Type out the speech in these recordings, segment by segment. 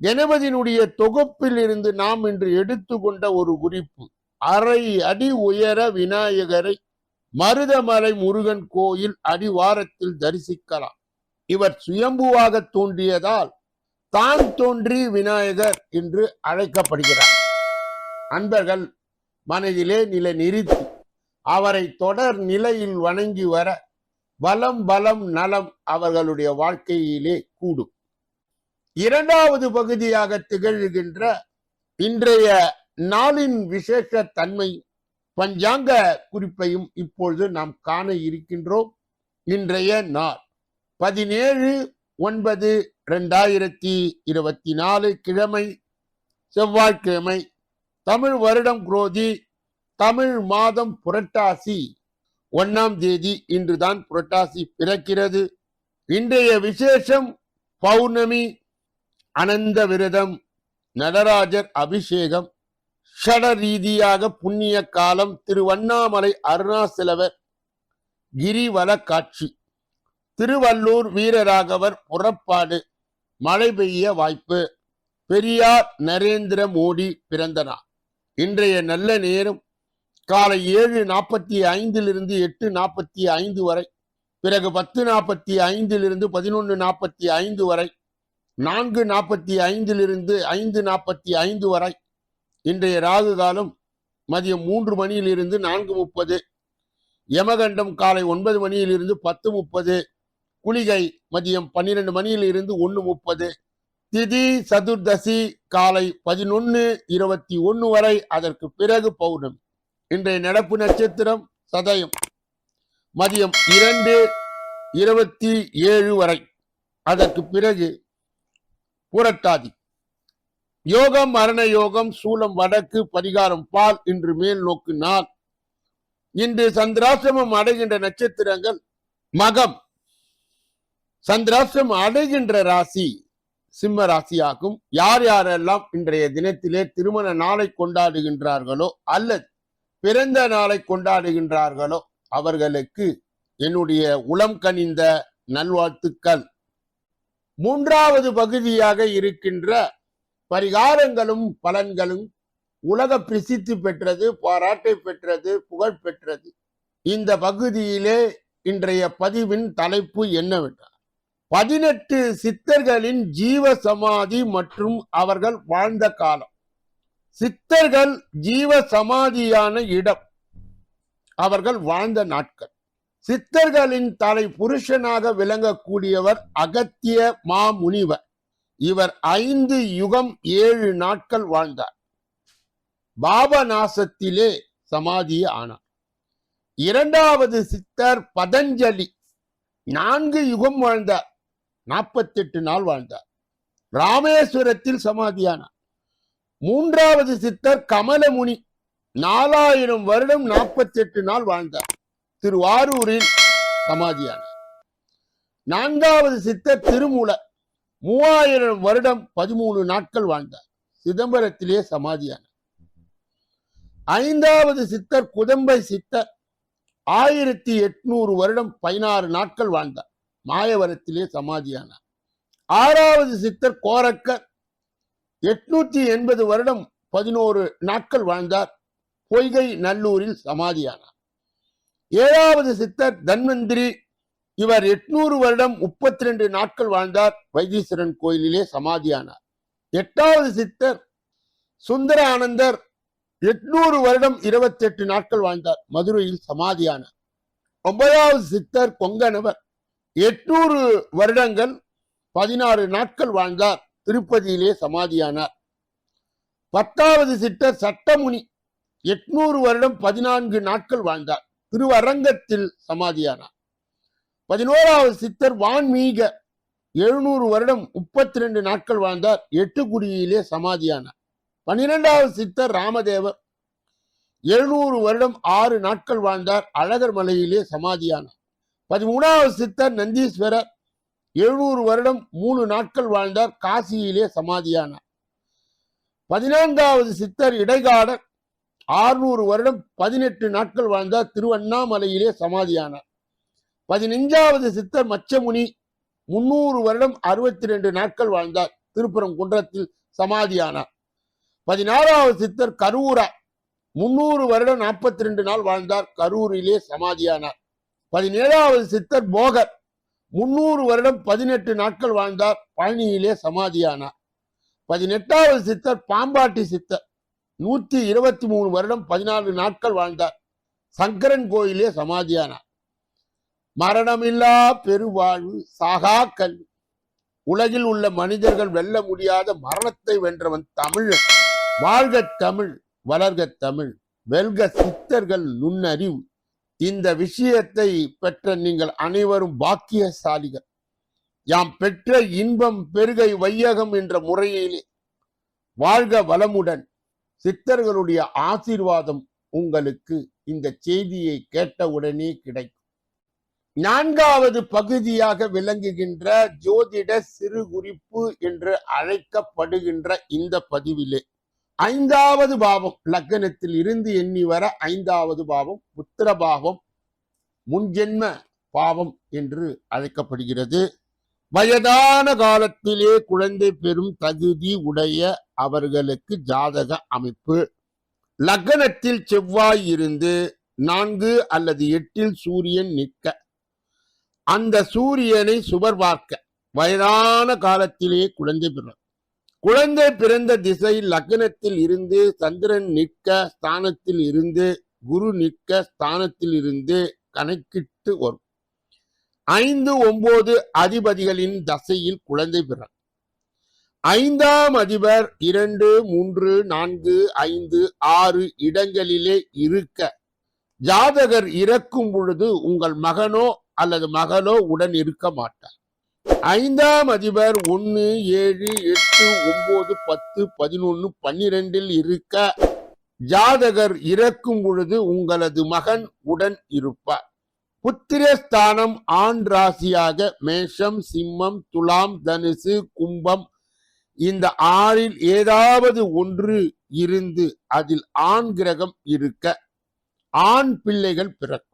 கணபதியினுடைய தொகுப்பில் இருந்து நாம் இன்று எடுத்துக்கொண்ட ஒரு குறிப்பு. அரை அடி உயர விநாயகரை மருதமலை முருகன் கோயில் அடிவாரத்தில் தரிசிக்கலாம். இவர் சுயம்புவாக தோன்றியதால் தான் தோன்றி விநாயகர் என்று அழைக்கப்படுகிறார். அன்பர்கள் மனதிலே நிலை நிறுத்தி அவரை தொடர் நிலையில் வணங்கி வர வலம் பலம் நலம் அவர்களுடைய வாழ்க்கையிலே கூடும். இரண்டாவது பகுதியாக திகழ்கின்ற இன்றைய நாளின் விசேஷ தன்மை பஞ்சாங்க குறிப்பையும் இப்பொழுது நாம் காண இருக்கின்றோம். இன்றைய நாள் பதினேழு ஒன்பது ரெண்டாயிரத்தி இருபத்தி நாலு கிழமை செவ்வாய்க்கிழமை தமிழ் வருடம் குரோதி தமிழ் மாதம் புரட்டாசி. ஒன்னாம் தேதி இன்றுதான் புரட்டாசி பிறக்கிறது. இன்றைய விசேஷம் பௌர்ணமி அனந்த விரதம் நடராஜர் அபிஷேகம் ஷட ரீதியாக புண்ணிய காலம் திருவண்ணாமலை அருணாசலவர் கிரிவல காட்சி திருவள்ளூர் வீரராகவர் புறப்பாடு மழை பெய்ய வாய்ப்பு பெரியார் நரேந்திர மோடி பிறந்த நாள். இன்றைய நல்ல நேரம் காலை ஏழு நாற்பத்தி ஐந்திலிருந்து எட்டு நாற்பத்தி ஐந்து வரை பிறகு பத்து நாற்பத்தி ஐந்திலிருந்து பதினொன்று நாற்பத்தி ஐந்து வரை நான்கு நாற்பத்தி ஐந்திலிருந்து ஐந்து நாற்பத்தி ஐந்து வரை இன்றைய ராகு காலம் மதியம் மூன்று மணியிலிருந்து நான்கு முப்பது யமகண்டம் காலை ஒன்பது மணியிலிருந்து பத்து முப்பது குளிகை மதியம் பன்னிரண்டு மணியிலிருந்து ஒன்று முப்பது திதி சதுர்தசி காலை பதினொன்று இருபத்தி ஒன்று வரை அதற்கு பிறகு பௌர்ணமி. இன்றைய நடப்பு நட்சத்திரம் சதயம் மதியம் இரண்டு இருபத்தி ஏழு வரை அதற்கு பிறகு புரட்டாதி. யோகம் மரண யோகம் சூலம் வடக்கு பரிகாரம் பால் இன்று மேல் நோக்கு நாள் இன்று சந்திராசிரமம் அடைகின்ற நட்சத்திரங்கள் மகம். சந்திராசிரமம் அடைகின்ற ராசி சிம்ம ராசியாகும். யார் யாரெல்லாம் இன்றைய தினத்திலே திருமண நாளை கொண்டாடுகின்றார்களோ அல்லது பிறந்த நாளை கொண்டாடுகின்றார்களோ அவர்களுக்கு என்னுடைய உளம் கனிந்த நல்வாழ்த்துக்கள். மூன்றாவது பகுதியாக இருக்கின்ற பரிகாரங்களும் பலன்களும் உலக பிரசித்தி பெற்றது பாராட்டை பெற்றது புகழ் பெற்றது. இந்த பகுதியிலே இன்றைய பதிவின் தலைப்பு என்னவென்றால் பதினெட்டு சித்தர்களின் ஜீவ சமாதி மற்றும் அவர்கள் வாழ்ந்த காலம். சித்தர்கள் ஜீவ சமாதியான இடம். அவர்கள் வாழ்ந்த நாட்கள். சித்தர்களின் தலை புருஷனாக விளங்கக்கூடியவர் அகத்திய மாமுனிவர். இவர் ஐந்து யுகம் ஏழு நாட்கள் வாழ்ந்தார். பாபநாசத்திலே சமாதி ஆனார். இரண்டாவது சித்தர் பதஞ்சலி நான்கு யுகம் வாழ்ந்தார். நாற்பத்தெட்டு நாள் வாழ்ந்தார். ராமேஸ்வரத்தில் சமாதியானார். மூன்றாவது சித்தர் கமலமுனி நாலாயிரம் வருடம் நாற்பத்தெட்டு நாள் வாழ்ந்தார். திருவாரூரில் சமாதியானார் நான்காவது சித்தர் திருமூல மூவாயிரம் வருடம் பதிமூணு நாட்கள் வாழ்ந்தார் சிதம்பரத்திலே சமாதியானார் ஐந்தாவது சித்தர் குதம்பை சித்தர் ஆயிரத்தி எட்நூறு வருடம் பதினாறு நாட்கள் வாழ்ந்தார் மாயவரத்திலே சமாதியானார் ஆறாவது சித்தர் கோரக்கர் எட்நூத்தி எண்பது வருடம் பதினோரு நாட்கள் வாழ்ந்தார் பொய்கை நல்லூரில் சமாதியானார் ஏழாவது சித்தர் தன்வந்திரி. இவர் எட்நூறு வருடம் முப்பத்தி ரெண்டு நாட்கள் வாழ்ந்தார். வைத்தீஸ்வரன் கோயிலிலே சமாதியானார். எட்டாவது சித்தர் சுந்தர ஆனந்தர் எட்நூறு வருடம் இருபத்தி எட்டு நாட்கள் வாழ்ந்தார். மதுரையில் சமாதியானார். ஒன்பதாவது சித்தர் கொங்கனவர் எட்நூறு வருடங்கள் பதினாறு நாட்கள் வாழ்ந்தார். திருப்பதியிலே சமாதியானார். பத்தாவது சித்தர் சட்டமுனி எட்நூறு வருடம் பதினான்கு நாட்கள் வாழ்ந்தார். திருவரங்கத்தில் சமாதியானார். பதினோராவது சித்தர் வான்மீக எழுநூறு வருடம் முப்பத்தி ரெண்டு நாட்கள் வாழ்ந்தார். எட்டு குடியிலே சமாதியானார். பன்னிரெண்டாவது சித்தர் ராமதேவர் எழுநூறு வருடம் ஆறு நாட்கள் வாழ்ந்தார். அழகர் மலையிலே சமாதியானார். பதிமூணாவது சித்தர் நந்தீஸ்வரர் எழுநூறு வருடம் மூணு நாட்கள் வாழ்ந்தார். காசியிலே சமாதியானார். பதினான்காவது சித்தர் இடைக்காடர் ஆறுநூறு வருடம் பதினெட்டு நாட்கள் வாழ்ந்தார் திருவண்ணாமலையிலே சமாதியானார். பதினைஞ்சாவது சித்தர் மச்சமுனி முன்னூறு வருடம் அறுபத்தி ரெண்டு நாட்கள் வாழ்ந்தார் திருப்புறம் குன்றத்தில் சமாதியானார். பதினாறாவது சித்தர் கரூரா முன்னூறு வருடம் நாற்பத்தி ரெண்டு நாள் வாழ்ந்தார் கரூரிலே சமாதியானார். பதினேழாவது சித்தர் போகர் முன்னூறு வருடம் பதினெட்டு நாட்கள் வாழ்ந்தார் பழனியிலே சமாதியானார். பதினெட்டாவது சித்தர் பாம்பாட்டி சித்தர் நூத்தி இருபத்தி மூணு வருடம் பதினாலு நாட்கள் வாழ்ந்தார் சங்கரன் கோயிலே சமாதியானார். மரணமில்லா பெருவாழ்வு சாகா கல்வி. உலகில் உள்ள மனிதர்கள் வெல்ல முடியாத மரணத்தை வென்றவன் தமிழன். வாழ்க தமிழ் வளர்க தமிழ் வெல்க சித்தர்கள் நுண்ணறிவு. இந்த விஷயத்தை பெற்ற நீங்கள் அனைவரும் பாக்கியசாலிகள். யாம் பெற்ற இன்பம் பெருகை வையகம் என்ற முறையிலே வாழ்க வளமுடன். சித்தர்களுடைய ஆசீர்வாதம் உங்களுக்கு இந்த செய்தியை கேட்டவுடனே கிடைக்கும். நான்காவது பகுதியாக விளங்குகின்ற ஜோதிட சிறு குறிப்பு என்று அழைக்கப்படுகின்ற இந்த பதிவிலே ஐந்தாவது பாவம் லக்னத்தில் இருந்து எண்ணி வர ஐந்தாவது பாவம் புத்திர பாவம் முன்ஜென்ம பாவம் என்று அழைக்கப்படுகிறது. வயதான காலத்திலே குழந்தை பெறும் தகுதி உடைய அவர்களுக்கு ஜாதக அமைப்பு. லக்னத்தில் செவ்வாய் இருந்து நான்கு அல்லது எட்டில் சூரியன் நிற்க. அந்த சூரியனை சுவர் பார்க்க வயதான காலத்திலே குழந்தை பெறும் குழந்தை பிறந்த திசை லக்னத்தில் இருந்து சந்திரன் நிற்க ஸ்தானத்தில் இருந்து குரு நிற்க ஸ்தானத்தில் இருந்து கணக்கிட்டு வரும். ஐந்து ஒன்பது அதிபதிகளின் தசையில் குழந்தை பிறன். ஐந்தாம் அதிபர் இரண்டு மூன்று நான்கு ஐந்து ஆறு இடங்களிலே இருக்க ஜாதகர் இறக்கும் பொழுது உங்கள் மகனோ அல்லது மகளோ உடன் இருக்க மாட்டார். ஐந்தாம் அதிபர் ஒன்று ஏழு எட்டு ஒன்பது பத்து பதினொன்று பன்னிரெண்டில் இருக்க ஜாதகர் இறக்கும் பொழுது உங்களது மகன் உடன் இருப்பார். புத்திரஸ்தானம் ஆண் ராசியாக மேஷம் சிம்மம் துலாம் தனுசு கும்பம். இந்த ஆறில் ஏதாவது ஒன்று இருந்து அதில் ஆண் கிரகம் இருக்க ஆண் பிள்ளைகள் பிறக்கும்.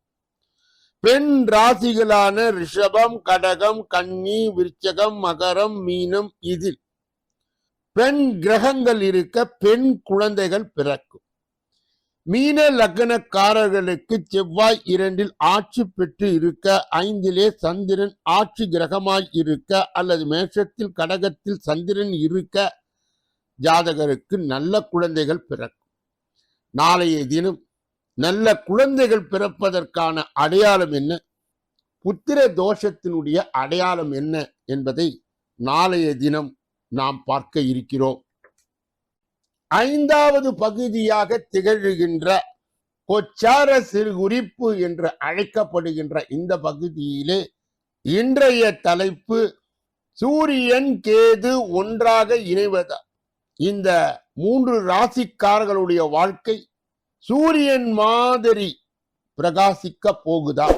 பெண் ராசிகளான ரிஷபம் கடகம் கன்னி விருச்சகம் மகரம் மீனம் இதில் பெண் கிரகங்கள் இருக்க பெண் குழந்தைகள் பிறக்கும். மீன லக்னக்காரர்களுக்கு செவ்வாய் இரண்டில் ஆட்சி பெற்று இருக்க ஐந்திலே சந்திரன் ஆட்சி கிரகமாய் இருக்க அல்லது மேஷத்தில் கடகத்தில் சந்திரன் இருக்க ஜாதகருக்கு நல்ல குழந்தைகள் பிறக்கும். நாளைய தினம் நல்ல குழந்தைகள் பிறப்பதற்கான அடையாளம் என்ன? புத்திர தோஷத்தினுடைய அடையாளம் என்ன என்பதை நாளைய தினம் நாம் பார்க்க இருக்கிறோம். ஐந்தாவது பகுதியாக திகழ்கின்ற கொச்சார சிறுகுறிப்பு என்று அழைக்கப்படுகின்ற இந்த பகுதியிலே இன்றைய தலைப்பு சூரியன் கேது ஒன்றாக இணைவதா? இந்த மூன்று ராசிக்காரர்களுடைய வாழ்க்கை சூரியன் மாதிரி பிரகாசிக்க போகுதா?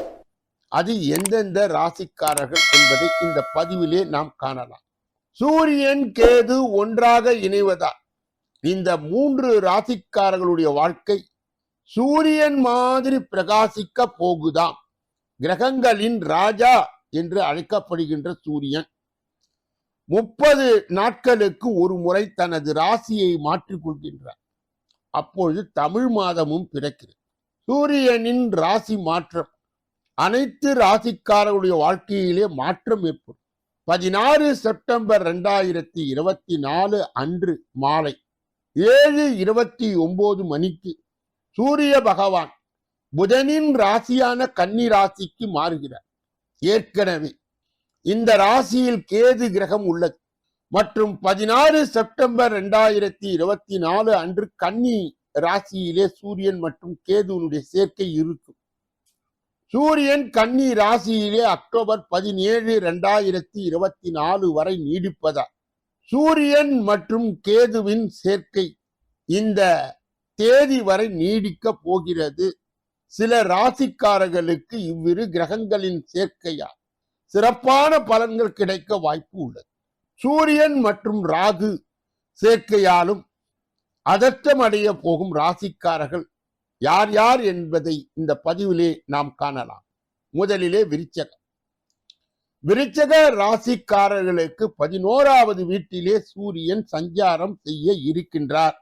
அது எந்தெந்த ராசிக்காரர்கள் என்பதை இந்த பதிவிலே நாம் காணலாம். சூரியன் கேது ஒன்றாக இணைவதா? இந்த மூன்று ராசிக்காரர்களுடைய வாழ்க்கை சூரியன் மாதிரி பிரகாசிக்க போகுதாம். கிரகங்களின் ராஜா என்று அழைக்கப்படுகின்ற சூரியன் முப்பது நாட்களுக்கு ஒரு முறை தனது ராசியை மாற்றிக்கொள்கின்றார் அப்பொழுது தமிழ் மாதமும் பிறக்கிறது. சூரியனின் ராசி மாற்றம் அனைத்து ராசிக்காரர்களுடைய வாழ்க்கையிலே மாற்றம் ஏற்படும். பதினாறு செப்டம்பர் ரெண்டாயிரத்தி இருபத்தி நாலு அன்று மாலை ஏழு இருபத்தி ஒன்பது மணிக்கு சூரிய பகவான் புதனின் ராசியான கன்னி ராசிக்கு மாறுகிறார். ஏற்கனவே இந்த ராசியில் கேது கிரகம் உள்ளது. மற்றும் பதினாறு செப்டம்பர் இரண்டாயிரத்தி இருபத்தி நாலு அன்று கன்னி ராசியிலே சூரியன் மற்றும் கேதுவனுடைய சேர்க்கை இருக்கும். சூரியன் கன்னி ராசியிலே அக்டோபர் பதினேழு இரண்டாயிரத்தி இருபத்தி நாலு வரை நீடிப்பதால் சூரியன் மற்றும் கேதுவின் சேர்க்கை இந்த தேதி வரை நீடிக்க போகிறது. சில ராசிக்காரர்களுக்கு இவ்விரு கிரகங்களின் சேர்க்கையால் சிறப்பான பலன்கள் கிடைக்க வாய்ப்பு உள்ளது. சூரியன் மற்றும் ராகு சேர்க்கையாலும் அதற்றம் அடைய போகும் ராசிக்காரர்கள் யார் யார் என்பதை இந்த பதிவிலே நாம் காணலாம். முதலிலே விருச்சகம். விருச்சக ராசிக்காரர்களுக்கு பதினோராவது வீட்டிலே சூரியன் சஞ்சாரம் செய்ய இருக்கின்றார்.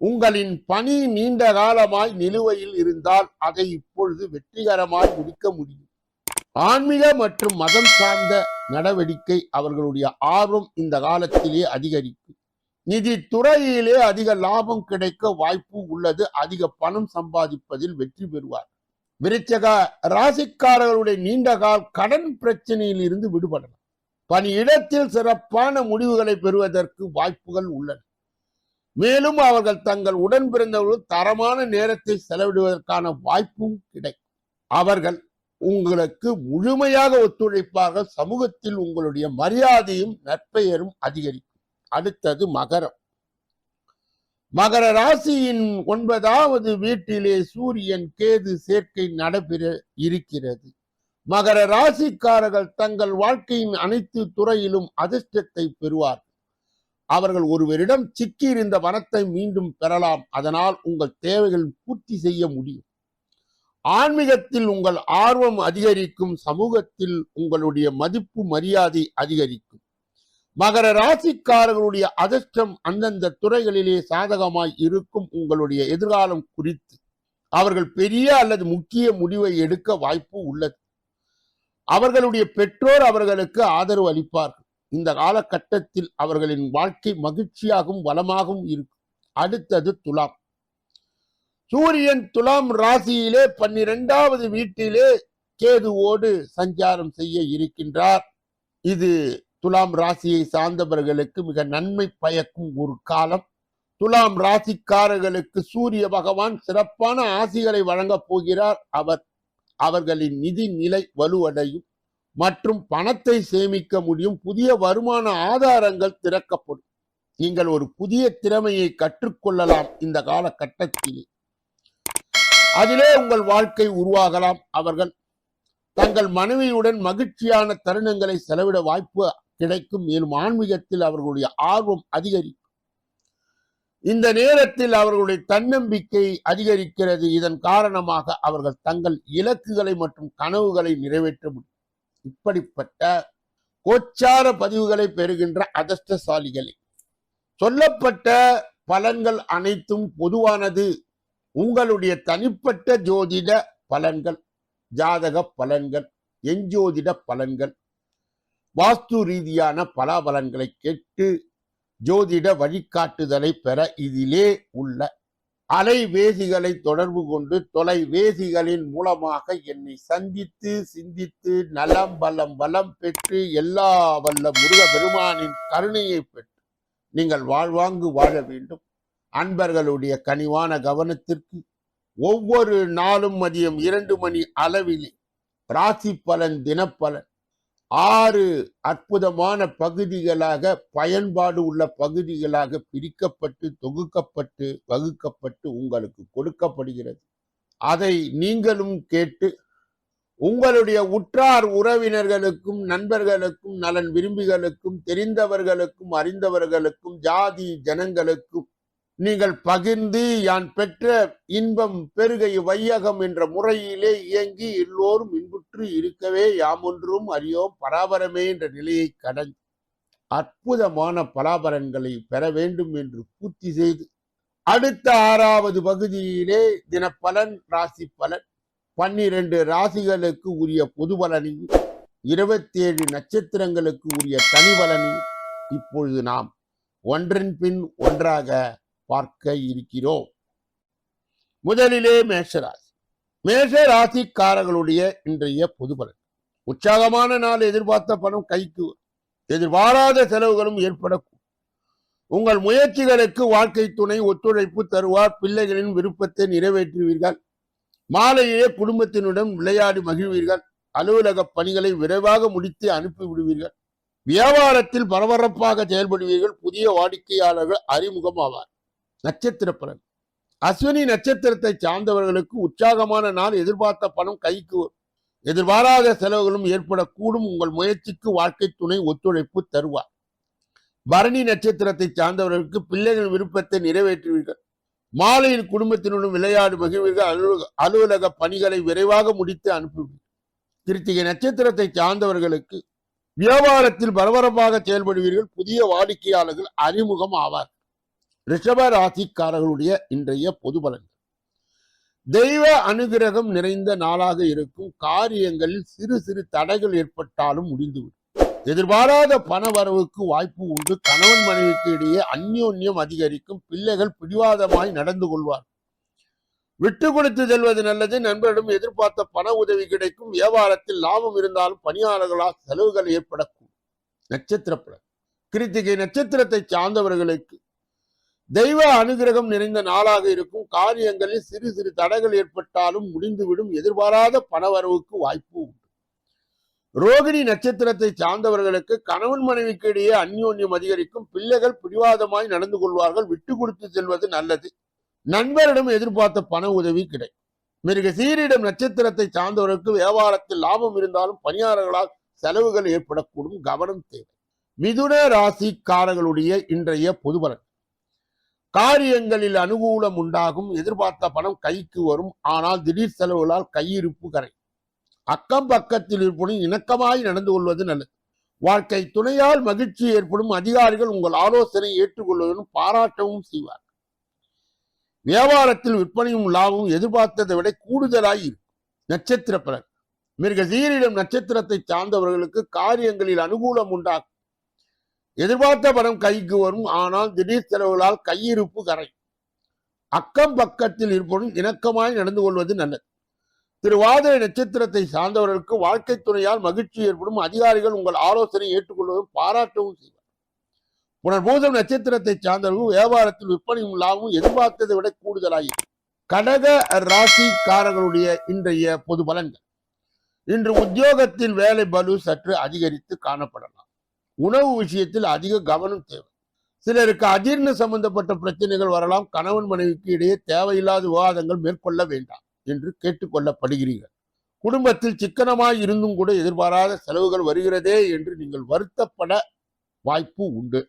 உங்களின் பணி நீண்ட காலமாய் நிலுவையில் இருந்தால் அதை இப்பொழுது வெற்றிகரமாய் முடிக்க முடியும். ஆன்மீக மற்றும் மதம் சார்ந்த நடவடிக்கை அவர்களுடைய ஆர்வம் இந்த காலத்திலே அதிகரிக்கும். நிதி துறையிலே அதிக லாபம் கிடைக்க வாய்ப்பு உள்ளது. அதிக பணம் சம்பாதிப்பதில் வெற்றி பெறுவார். விருச்சக ராசிக்காரர்களுடைய நீண்டகால் கடன் பிரச்சனையில் இருந்து விடுபடலாம். பணியிடத்தில் சிறப்பான முடிவுகளை பெறுவதற்கு வாய்ப்புகள் உள்ளன. மேலும் அவர்கள் தங்கள் உடன் பிறந்தவர்கள் தரமான நேரத்தை செலவிடுவதற்கான வாய்ப்பும் கிடைக்கும். அவர்கள் உங்களுக்கு முழுமையாக ஒத்துழைப்பாக சமூகத்தில் உங்களுடைய மரியாதையும் நற்பெயரும் அதிகரிக்கும். அடுத்தது மகரம். மகர ராசியின் ஒன்பதாவது வீட்டிலே சூரியன் கேது சேர்க்கை நடைபெற இருக்கிறது. மகர ராசிக்காரர்கள் தங்கள் வாழ்க்கையின் அனைத்து துறையிலும் அதிர்ஷ்டத்தை பெறுவார்கள். அவர்கள் ஒருவரிடம் சிக்கியிருந்த வனத்தை மீண்டும் பெறலாம். அதனால் உங்கள் தேவைகள் பூர்த்தி செய்ய முடியும். ஆன்மீகத்தில் உங்கள் ஆர்வம் அதிகரிக்கும். சமூகத்தில் உங்களுடைய மதிப்பு மரியாதை அதிகரிக்கும். மகர ராசிக்காரர்களுடைய அதிர்ஷ்டம் அந்தந்த துறைகளிலே சாதகமாய் இருக்கும் உங்களுடைய எதிர்காலம் குறித்து. அவர்கள் பெரிய அல்லது முக்கிய முடிவை எடுக்க வாய்ப்பு உள்ளது. அவர்களுடைய பெற்றோர் அவர்களுக்கு ஆதரவு அளிப்பார்கள். இந்த காலகட்டத்தில் அவர்களின் வாழ்க்கை மகிழ்ச்சியாகவும் வளமாகவும் இருக்கும். அடுத்தது துலாம். சூரியன் துலாம் ராசியிலே பன்னிரெண்டாவது வீட்டிலே கேதுவோடு சஞ்சாரம் செய்ய இருக்கின்றார். இது துலாம் ராசியை சார்ந்தவர்களுக்கு மிக நன்மை பயக்கும் ஒரு காலம். துலாம் ராசிக்காரர்களுக்கு சூரிய பகவான் சிறப்பான ஆசிகளை வழங்கப் போகிறார். அவர் அவர்களின் நிதி நிலை வலுவடையும். மற்றும் பணத்தை சேமிக்க முடியும். புதிய வருமான ஆதாரங்கள் திறக்கப்படும். நீங்கள் ஒரு புதிய திறமையை கற்றுக்கொள்ளலாம் இந்த காலகட்டத்திலே. அதிலே உங்கள் வாழ்க்கை உருவாகலாம். அவர்கள் தங்கள் மனைவியுடன் மகிழ்ச்சியான தருணங்களை செலவிட வாய்ப்பு கிடைக்கும். மேலும் ஆன்மீகத்தில் அவர்களுடைய ஆர்வம் அதிகரிக்கும். இந்த நேரத்தில் அவர்களுடைய தன்னம்பிக்கை அதிகரிக்கிறது. இதன் காரணமாக அவர்கள் தங்கள் இலக்குகளை மற்றும் கனவுகளை நிறைவேற்ற முடியும். இப்படிப்பட்ட கோச்சார பதிவுகளை பெறுகின்ற அதிர்ஷ்டசாலிகளே சொல்லப்பட்ட பலன்கள் அனைத்தும் பொதுவானது. உங்களுடைய தனிப்பட்ட ஜோதிட பலன்கள் ஜாதக பலன்கள் எஞ்சோதிட பலன்கள் வாஸ்து ரீதியான பலாபலன்களை கேட்டு ஜோதிட வழிகாட்டுதலை பெற இதிலே உள்ள அலைவேசிகளை தொடர்பு கொண்டு தொலைவேசிகளின் மூலமாக என்னை சந்தித்து சிந்தித்து நலம் பலம் வலம் பெற்று எல்லா வல்ல முருக பெருமானின் கருணையை பெற்று நீங்கள் வாழ்வாங்கு வாழ வேண்டும். அன்பர்களுடைய கனிவான கவனத்திற்கு ஒவ்வொரு நாளும் மதியம் இரண்டு மணி அளவிலே ராசி பலன் தினப்பலன் ஆறு அற்புதமான பகுதிகளாக பயன்பாடு உள்ள பகுதிகளாக பிரிக்கப்பட்டு தொகுக்கப்பட்டு வகுக்கப்பட்டு உங்களுக்கு கொடுக்கப்படுகிறது. அதை நீங்களும் கேட்டு உங்களுடைய உற்றார் உறவினர்களுக்கும் நண்பர்களுக்கும் நலன் விரும்பிகளுக்கும் தெரிந்தவர்களுக்கும் அறிந்தவர்களுக்கும் ஜாதி ஜனங்களுக்கும் நீங்கள் பகிர்ந்து யான் பெற்ற இன்பம் பெருகை வையகம் என்ற முறையிலே இயங்கி எல்லோரும் இன்புற்று இருக்கவே யாமொன்றும் அறியோம் பராபரமே என்ற நிலையை கடந்து அற்புதமான பலாபரங்களை பெற வேண்டும் என்று பூர்த்தி செய்து அடுத்த ஆறாவது பகுதியிலே தினப்பலன் ராசி பலன். பன்னிரண்டு ராசிகளுக்கு உரிய பொது பலனையும் இருபத்தி ஏழு நட்சத்திரங்களுக்கு உரிய தனி பலனையும் இப்பொழுது நாம் ஒன்றன் பின் ஒன்றாக பார்க்க இருக்கிறோம். முதலிலே மேஷராசி. மேஷராசிக்காரர்களுடைய இன்றைய இன்றைய பொதுபலன். உற்சாகமான நாள் எதிர்பார்த்த பணம் கைக்கு எதிர்பாராத செலவுகளும் ஏற்படக்கூடும். உங்கள் முயற்சிகளுக்கு வாழ்க்கை துணை ஒத்துழைப்பு தருவார். பிள்ளைகளின் விருப்பத்தை நிறைவேற்றுவீர்கள். மாலையிலே குடும்பத்தினுடன் விளையாடி மகிழ்வீர்கள். அலுவலக பணிகளை விரைவாக முடித்து அனுப்பி விடுவீர்கள். வியாபாரத்தில் பரபரப்பாக செயல்படுவீர்கள். புதிய வாடிக்கையாளர்கள் அறிமுகமாவார். நட்சத்திர பலன் அஸ்வினி நட்சத்திரத்தை சார்ந்தவர்களுக்கு உற்சாகமான நாள் எதிர்பார்த்த பணம் கைக்கு எதிர்பாராத செலவுகளும் ஏற்படக்கூடும். உங்கள் முயற்சிக்கு வாழ்க்கை துணை ஒத்துழைப்பு தருவார். பரணி நட்சத்திரத்தை சார்ந்தவர்களுக்கு பிள்ளைகள் விருப்பத்தை நிறைவேற்றுவீர்கள். மாலையில் குடும்பத்தினுடன் விளையாடு மகிழ்வீர்கள் அலுவலக அலுவலக பணிகளை விரைவாக முடித்து அனுப்புவீர்கள். கிருத்திகை நட்சத்திரத்தை சார்ந்தவர்களுக்கு வியாபாரத்தில் பரபரப்பாக செயல்படுவீர்கள். புதிய வாடிக்கையாளர்கள் அறிமுகம் ஆவார் ரிஷப ராசிக்காரர்களுடைய இன்றைய பொது பலன்கள். தெய்வ அனுகிரகம் நிறைந்த நாளாக இருக்கும் காரியங்களில் சிறு சிறு தடைகள் ஏற்பட்டாலும் முடிந்துவிடும். எதிர்பாராத பண வரவுக்கு வாய்ப்பு உண்டு. கணவன் மனைவிக்கு இடையே அந்யோன்யம் அதிகரிக்கும். பிள்ளைகள் பிடிவாதமாய் நடந்து கொள்வார் விட்டு கொடுத்து செல்வது நல்லது. நண்பரிடம் எதிர்பார்த்த பண உதவி கிடைக்கும். வியாபாரத்தில் லாபம் இருந்தாலும் பணியாளர்களால் செலவுகள் ஏற்படக்கூடும். நட்சத்திர பலன் கிருத்திகை நட்சத்திரத்தை சார்ந்தவர்களுக்கு தெய்வ அனுகிரகம் நிறைந்த நாளாக இருக்கும். காரியங்களில் சிறு சிறு தடைகள் ஏற்பட்டாலும் முடிந்துவிடும். எதிர்பாராத பணவரவுக்கு வாய்ப்பு உண்டு. ரோகிணி நட்சத்திரத்தை சார்ந்தவர்களுக்கு கணவன் மனைவிக்கு இடையே அந்யோன்யம் அதிகரிக்கும். பிள்ளைகள் பிடிவாதமாய் நடந்து கொள்வார்கள். விட்டு கொடுத்து செல்வது நல்லது. நண்பரிடம் எதிர்பார்த்த பண உதவி கிடைக்கும். மிருக சீரிடம் நட்சத்திரத்தை சார்ந்தவர்களுக்கு வியாபாரத்தில் லாபம் இருந்தாலும் பணியாளர்களால் செலவுகள் ஏற்படக்கூடும். கவனம் தேவை. மிதுன ராசிக்காரர்களுடைய இன்றைய பொதுபலன். காரியங்களில் அனுகூலம் உண்டாகும். எதிர்பார்த்த பணம் கைக்கு வரும். ஆனால் திடீர் செலவுகளால் கையிருப்பு கரை. அக்கம் பக்கத்தில் இருப்பதும் இணக்கமாய் நடந்து கொள்வது நல்லது. வாழ்க்கை துணையால் மகிழ்ச்சி ஏற்படும். அதிகாரிகள் உங்கள் ஆலோசனை ஏற்றுக்கொள்வதும் பாராட்டவும் செய்வார் வியாபாரத்தில் விற்பனையும் லாபமும் எதிர்பார்த்ததை விட கூடுதலாய் இருக்கும். நட்சத்திர பலன். மிக சீரிடம் நட்சத்திரத்தை சார்ந்தவர்களுக்கு காரியங்களில் அனுகூலம் உண்டாகும். எதிர்பார்த்த பணம் கைக்கு வரும் ஆனால் திடீர் செலவுகளால் கையிருப்பு கரை. அக்கம் பக்கத்தில் இருப்பதும் இணக்கமாய் நடந்து கொள்வது நல்லது. திருவாதிரை நட்சத்திரத்தை சார்ந்தவர்களுக்கு வாழ்க்கை துணையால் மகிழ்ச்சி ஏற்படும். அதிகாரிகள் உங்கள் ஆலோசனை ஏற்றுக்கொள்வதும் பாராட்டவும் செய்வார். புனர்பூதம் நட்சத்திரத்தை சார்ந்தவர்கள் வியாபாரத்தில் விற்பனையும் லாபமும் எதிர்பார்த்ததை விட கூடுதலாகும் கடக ராசிக்காரர்களுடைய இன்றைய பொது பலன்கள். இன்று உத்தியோகத்தில் வேலை பலு சற்று அதிகரித்து காணப்படலாம். உணவு விஷயத்தில் அதிக கவனம் தேவை. சிலருக்கு அஜீர்ண சம்பந்தப்பட்ட பிரச்சனைகள் வரலாம் கணவன் மனைவிக்கு இடையே தேவையில்லாத விவாதங்கள் மேற்கொள்ள வேண்டாம் என்று கேட்டுக்கொள்ளப்படுகிறீர்கள் குடும்பத்தில் சிக்கனமாய் இருந்தும் கூட எதிர்பாராத செலவுகள் வருகிறதே என்று நீங்கள் வருத்தப்பட வாய்ப்பு உண்டு.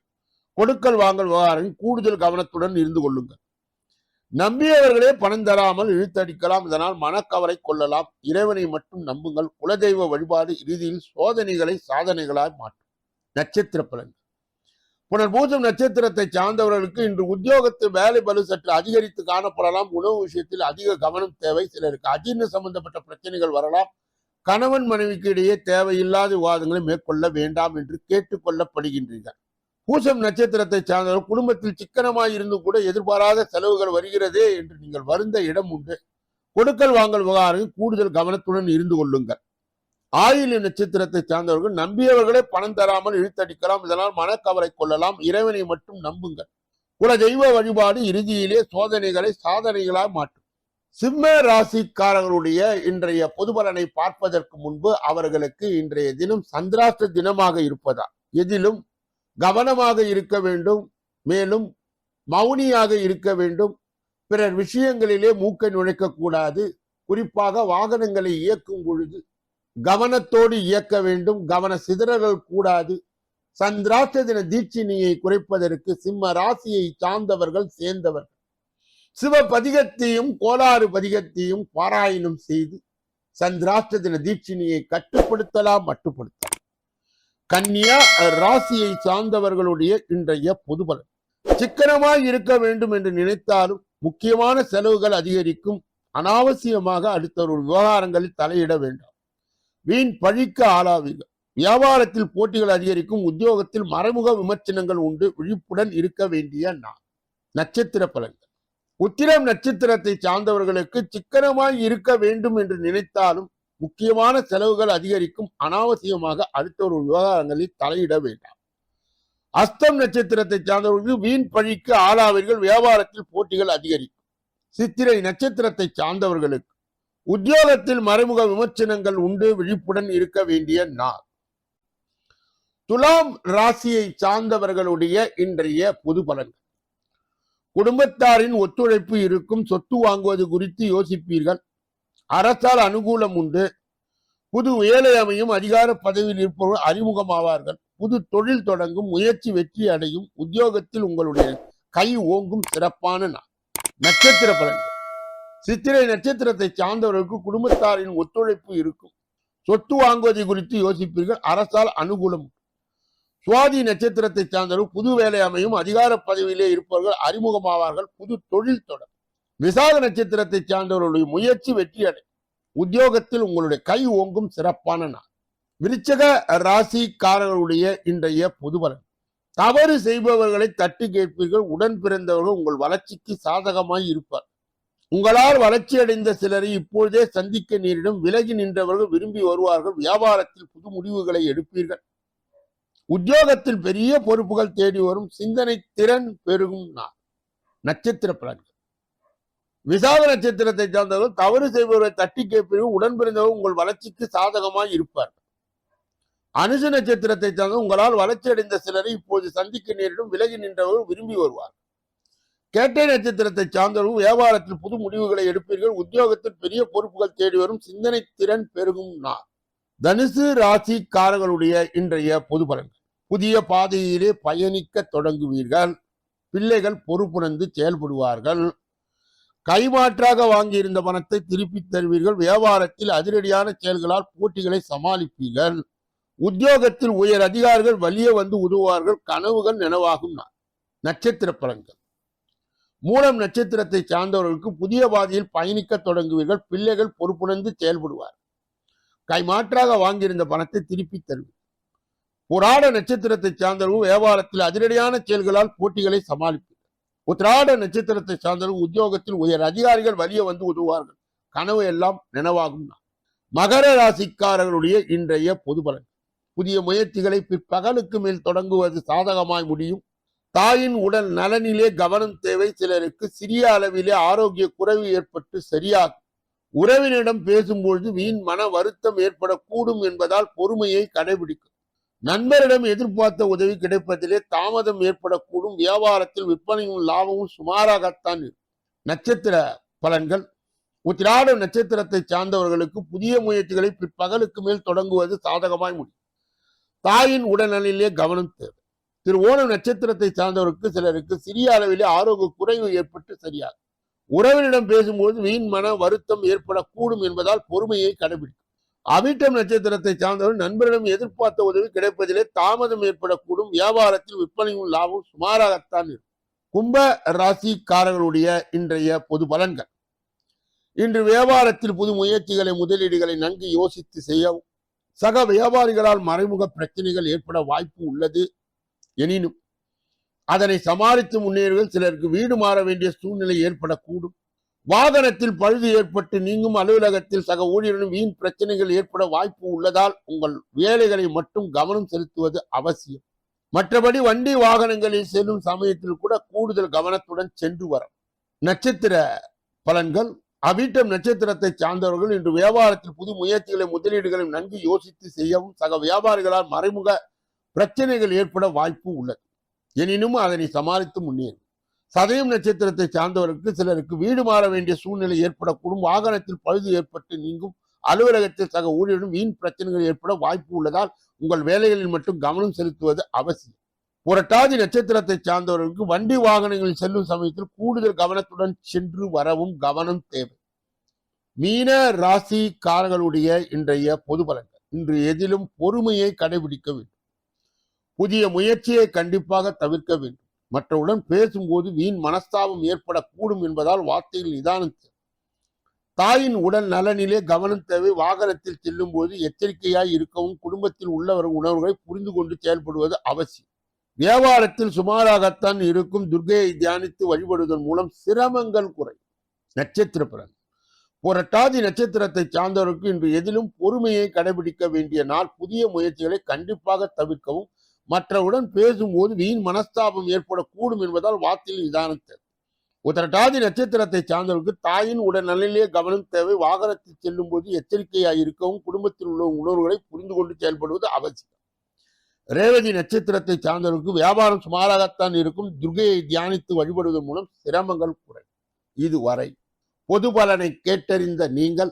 கொடுக்கல் வாங்கல் விவகாரம் கூடுதல் கவனத்துடன் இருந்து கொள்ளுங்கள். நம்பியவர்களே பணம் தராமல் இழுத்தடிக்கலாம் இதனால் மனக்கவலை கொள்ளலாம். இறைவனை மட்டும் நம்புங்கள். குலதெய்வ வழிபாடு இறுதியில் சோதனைகளை சாதனைகளாய் மாற்றும். நட்சத்திர பலன் புனர்பூசம் நட்சத்திரத்தை சார்ந்தவர்களுக்கு இன்று உத்தியோகத்து வேலை பலு சற்று அதிகரித்து காணப்படலாம். உணவு விஷயத்தில் அதிக கவனம் தேவை. சிலருக்கு அஜீர்ண சம்பந்தப்பட்ட பிரச்சனைகள் வரலாம். கணவன் மனைவிக்கு இடையே தேவையில்லாத விவாதங்களை மேற்கொள்ள வேண்டாம் என்று கேட்டுக்கொள்ளப்படுகின்றீர்கள் பூசம் நட்சத்திரத்தை சார்ந்தவர்கள் குடும்பத்தில் சிக்கனமாய் இருந்து கூட எதிர்பாராத செலவுகள் வருகிறதே என்று நீங்கள் வருந்த இடம் உண்டு. கொடுக்கல் வாங்கல் விவகாரம் கூடுதல் கவனத்துடன் இருந்து கொள்ளுங்கள். ஆயுள நட்சத்திரத்தை சார்ந்தவர்கள் நம்பியவர்களே பணம் தராமல் இழுத்தடிக்கலாம் இதனால் மனக்கவலை கொள்ளலாம். இறைவனை மட்டும் நம்புங்கள். குல தெய்வ வழிபாடு இறுதியிலே சோதனைகளை சாதனைகளாக மாற்றும். சிம்ம ராசிக்காரர்களுடைய இன்றைய பொதுபலனை பார்ப்பதற்கு முன்பு அவர்களுக்கு இன்றைய தினம் சந்திராஷ்ட தினமாக இருப்பதா எதிலும் கவனமாக இருக்க வேண்டும் மேலும் மௌனியாக இருக்க வேண்டும். பிறர் விஷயங்களிலே மூக்கை நுழைக்க கூடாது குறிப்பாக வாகனங்களை இயக்கும் பொழுது கவனத்தோடு இயக்க வேண்டும். கவன சிதறல்கள் கூடாது. சந்திராஷ்ட தின தீட்சினியை குறைப்பதற்கு சிம்ம ராசியை சார்ந்தவர்கள் சேர்ந்தவர்கள் சிவ பதிகத்தையும் கோளாறு பதிகத்தையும் பாராயணம் செய்து சந்திராஷ்ட தின தீட்சினியை கட்டுப்படுத்தலாம் மட்டுப்படுத்தலாம். கன்னியா ராசியை சார்ந்தவர்களுடைய இன்றைய பொதுபலன். சிக்கனமாய் இருக்க வேண்டும் என்று நினைத்தாலும் முக்கியமான செலவுகள் அதிகரிக்கும். அனாவசியமாக அடுத்தவர்கள் விவகாரங்களில் தலையிட வேண்டும். வீண் பழிக்க ஆளாவீர்கள். வியாபாரத்தில் போட்டிகள் அதிகரிக்கும் உத்தியோகத்தில் மறைமுக விமர்சனங்கள் உண்டு விழிப்புடன் இருக்க வேண்டிய நான் நட்சத்திர பலன்கள். உத்திரம் நட்சத்திரத்தை சார்ந்தவர்களுக்கு சிக்கனமாய் இருக்க வேண்டும் என்று நினைத்தாலும் முக்கியமான செலவுகள் அதிகரிக்கும் அனாவசியமாக அடுத்த ஒரு விவகாரங்களில் தலையிட வேண்டாம். அஸ்தம் நட்சத்திரத்தை சார்ந்தவர்களுக்கு வீண் பழிக்கு ஆளாவீர்கள் வியாபாரத்தில் போட்டிகள் அதிகரிக்கும். சித்திரை நட்சத்திரத்தை சார்ந்தவர்களுக்கு உத்தியோகத்தில் மறைமுக விமர்சனங்கள் உண்டு விழிப்புடன் இருக்க வேண்டிய நாள். துலாம் ராசியை சார்ந்தவர்களுடைய இன்றைய பொது பலன்கள். குடும்பத்தாரின் ஒத்துழைப்பு இருக்கும் சொத்து வாங்குவது குறித்து யோசிப்பீர்கள். அரசால் அனுகூலம் உண்டு. புது வேலை அமையும் அதிகார பதவியில் இருப்பவர்கள் அறிமுகமாவார்கள். புது தொழில் தொடங்கும் முயற்சி வெற்றி அடையும் உத்தியோகத்தில் உங்களுடைய கை ஓங்கும் சிறப்பான நாள். நட்சத்திர பலன்கள். சித்திரை நட்சத்திரத்தை சார்ந்தவர்களுக்கு குடும்பத்தாரின் ஒத்துழைப்பு இருக்கும். சொத்து வாங்குவதை குறித்து யோசிப்பீர்கள். அரசால் அனுகூலம். சுவாதி நட்சத்திரத்தை சார்ந்தவர்கள் புது வேலை அமையும் அதிகார பதவியிலே இருப்பவர்கள் அறிமுகமாவார்கள். புது தொழில் தொடர். விசாக நட்சத்திரத்தை சார்ந்தவர்களுடைய முயற்சி வெற்றி அடை. உத்தியோகத்தில் உங்களுடைய கை ஓங்கும் சிறப்பான நாள். விருச்சக ராசிக்காரர்களுடைய இன்றைய பொதுபலன் தவறு செய்பவர்களை தட்டி கேட்பீர்கள். உடன் பிறந்தவர்கள் உங்கள் வளர்ச்சிக்கு சாதகமாய் இருப்பார். உங்களால் வளர்ச்சி அடைந்த சிலரை இப்பொழுதே சந்திக்க நேரிடும். விலகி நின்றவர்கள் விரும்பி வருவார்கள். வியாபாரத்தில் புது முடிவுகளை எடுப்பீர்கள். உத்தியோகத்தில் பெரிய பொறுப்புகள் தேடி வரும். சிந்தனை திறன் பெருகும் நான் நட்சத்திர பலன்கள். விசாக நட்சத்திரத்தை சார்ந்தவர்கள் தவறு செய்பவரை தட்டி கேட்பீர்கள். உடன் பிறந்தவர்கள் உங்கள் வளர்ச்சிக்கு சாதகமாய் இருப்பார் அனுசு நட்சத்திரத்தை சார்ந்த உங்களால் வளர்ச்சி அடைந்த சிலரை இப்போது சந்திக்க நேரிடும். விலகி நின்றவர்கள் விரும்பி வருவார் கேட்டை நட்சத்திரத்தை சார்ந்தவர்கள் வியாபாரத்தில் புது முடிவுகளை எடுப்பீர்கள். உத்தியோகத்தில் பெரிய பொறுப்புகள் தேடி வரும். சிந்தனை திறன் பெருகும் நான் தனுசு ராசிக்காரர்களுடைய இன்றைய பொது பலன்கள். புதிய பாதையிலே பயணிக்க தொடங்குவீர்கள். பிள்ளைகள் பொறுப்புணர்ந்து செயல்படுவார்கள். கைமாற்றாக வாங்கியிருந்த பணத்தை திருப்பித் தருவீர்கள். வியாபாரத்தில் அதிரடியான செயல்களால் போட்டிகளை சமாளிப்பீர்கள். உத்தியோகத்தில் உயர் அதிகாரிகள் வலிய வந்து உதவுவார்கள். கனவுகள் நினைவாகும் நான் நட்சத்திர பலன்கள். மூலம் நட்சத்திரத்தை சார்ந்தவர்களுக்கு புதிய பாதையில் பயணிக்க தொடங்குவீர்கள். பிள்ளைகள் பொறுப்புணர்ந்து செயல்படுவார். கைமாற்றாக வாங்கியிருந்த பணத்தை திருப்பி தருவது புராட நட்சத்திரத்தை சார்ந்தவர்கள் வியாபாரத்தில் அதிரடியான செயல்களால் போட்டிகளை சமாளிப்பீர்கள் உத்திராட நட்சத்திரத்தை சார்ந்தவர்கள் உத்தியோகத்தில் உயர் அதிகாரிகள் வலிய வந்து உதவுவார்கள். கனவு எல்லாம் நினைவாகும் மகர ராசிக்காரர்களுடைய இன்றைய பொது பலன் புதிய முயற்சிகளை பிற்பகலுக்கு மேல் தொடங்குவது சாதகமாய் முடியும். தாயின் உடல் நலனிலே கவனம் தேவை. சிலருக்கு சிறிய அளவிலே ஆரோக்கிய குறைவு ஏற்பட்டு சரியாகும் உறவினிடம் பேசும்பொழுது வீண் மன வருத்தம் ஏற்படக்கூடும் என்பதால் பொறுமையை கடைபிடிக்கும். நண்பரிடம் எதிர்பார்த்த உதவி கிடைப்பதிலே தாமதம் ஏற்படக்கூடும். வியாபாரத்தில் விற்பனையும் லாபமும் சுமாராகத்தான் இருக்கும். நட்சத்திர பலன்கள். உத்திராட நட்சத்திரத்தை சார்ந்தவர்களுக்கு புதிய முயற்சிகளை பிற்பகலுக்கு மேல் தொடங்குவது சாதகமாய் முடியும். தாயின் உடல்நலிலே கவனம் தேவை. திரு ஓணம் நட்சத்திரத்தை சார்ந்தவருக்கு சிலருக்கு சிறிய அளவிலே ஆரோக்கிய குறைவு ஏற்பட்டு சரியாகும் உறவினிடம் பேசும்போது வீண் மன வருத்தம் ஏற்படக்கூடும் என்பதால் பொறுமையை கடைபிடிக்கும். அவிட்டம் நட்சத்திரத்தை சார்ந்தவர் நண்பரிடம் எதிர்பார்த்த உதவி கிடைப்பதிலே தாமதம் ஏற்படக்கூடும். வியாபாரத்தில் விற்பனையும் லாபம் சுமாராகத்தான் இருக்கும். கும்ப ராசிக்காரர்களுடைய இன்றைய பொது பலன்கள். இன்று வியாபாரத்தில் புது முயற்சிகளை முதலீடுகளை நன்கு யோசித்து செய்யவும் சக வியாபாரிகளால் மறைமுக பிரச்சனைகள் ஏற்பட வாய்ப்பு உள்ளது. எனினும் அதனை சமாளித்து முன்னேறுகள் சிலருக்கு வீடு மாற வேண்டிய சூழ்நிலை ஏற்படக்கூடும். வாகனத்தில் பழுது ஏற்பட்டு நீங்கும் அலுவலகத்தில் சக ஊழியர்களும் வீண் பிரச்சனைகள் ஏற்பட வாய்ப்பு உள்ளதால் உங்கள் வேலைகளை மட்டும் கவனம் செலுத்துவது அவசியம். மற்றபடி வண்டி வாகனங்களில் செல்லும் சமயத்தில் கூட கூடுதல் கவனத்துடன் சென்று வரும் நட்சத்திர பலன்கள். அவிட்டம் நட்சத்திரத்தை சார்ந்தவர்கள் இன்று வியாபாரத்தில் புது முயற்சிகளை முதலீடுகளை நன்கு யோசித்து செய்யவும் சக வியாபாரிகளால் மறைமுக பிரச்சனைகள் ஏற்பட வாய்ப்பு உள்ளது. எனினும் அதனை சமாளித்து முன்னேறும் சதயம் நட்சத்திரத்தை சார்ந்தவருக்கு சிலருக்கு வீடு மாற வேண்டிய சூழ்நிலை ஏற்படக்கூடும். வாகனத்தில் பழுது ஏற்பட்டு நீங்கும். அலுவலகத்தில் சக ஊழியரும் வீண் பிரச்சனைகள் ஏற்பட வாய்ப்பு உள்ளதால் உங்கள் வேலைகளில் மட்டும் கவனம் செலுத்துவது அவசியம். புரட்டாதி நட்சத்திரத்தை சார்ந்தவர்களுக்கு வண்டி வாகனங்களில் செல்லும் சமயத்தில் கூடுதல் கவனத்துடன் சென்று வரவும் கவனம் தேவை. மீன ராசிக்காரர்களுடைய இன்றைய பொது பலன்கள். இன்று எதிலும் பொறுமையை கடைபிடிக்க வேண்டும். புதிய முயற்சியை கண்டிப்பாக தவிர்க்க வேண்டும். மற்றவுடன் பேசும்போது வீண் மனஸ்தாபம் ஏற்படக்கூடும் என்பதால் வார்த்தையில் நிதானம் தேவை. தாயின் உடல் நலனிலே கவனம் தேவை. வாகனத்தில் செல்லும் போது எச்சரிக்கையாய் இருக்கவும் குடும்பத்தில் உள்ளவர் உணர்வுகளை புரிந்து கொண்டு செயல்படுவது அவசியம். வியாபாரத்தில் சுமாராகத்தான் இருக்கும் துர்கையை தியானித்து வழிபடுவதன் மூலம் சிரமங்கள் குறை நட்சத்திர பிறகு புரட்டாதி நட்சத்திரத்தை சார்ந்தவருக்கு இன்று எதிலும் பொறுமையை கடைபிடிக்க வேண்டிய நாள் புதிய முயற்சிகளை கண்டிப்பாக தவிர்க்கவும் மற்றவுடன் பேசும்போது வீண் மனஸ்தாபம் ஏற்படக்கூடும் என்பதால் வார்த்தையில் நிதானம் தேவை உத்தரட்டாதி நட்சத்திரத்தை சார்ந்தவருக்கு தாயின் உடல்நலிலே கவனம் தேவை. வாகனத்தில் செல்லும் போது எச்சரிக்கையாய் இருக்கவும் குடும்பத்தில் உள்ள உணர்வுகளை புரிந்து கொண்டு செயல்படுவது அவசியம். ரேவதி நட்சத்திரத்தை சார்ந்தவருக்கு வியாபாரம் சுமாராகத்தான் இருக்கும். துர்கையை தியானித்து வழிபடுவதன் மூலம் சிரமங்கள் குறை இதுவரை பொது பலனை கேட்டறிந்த நீங்கள்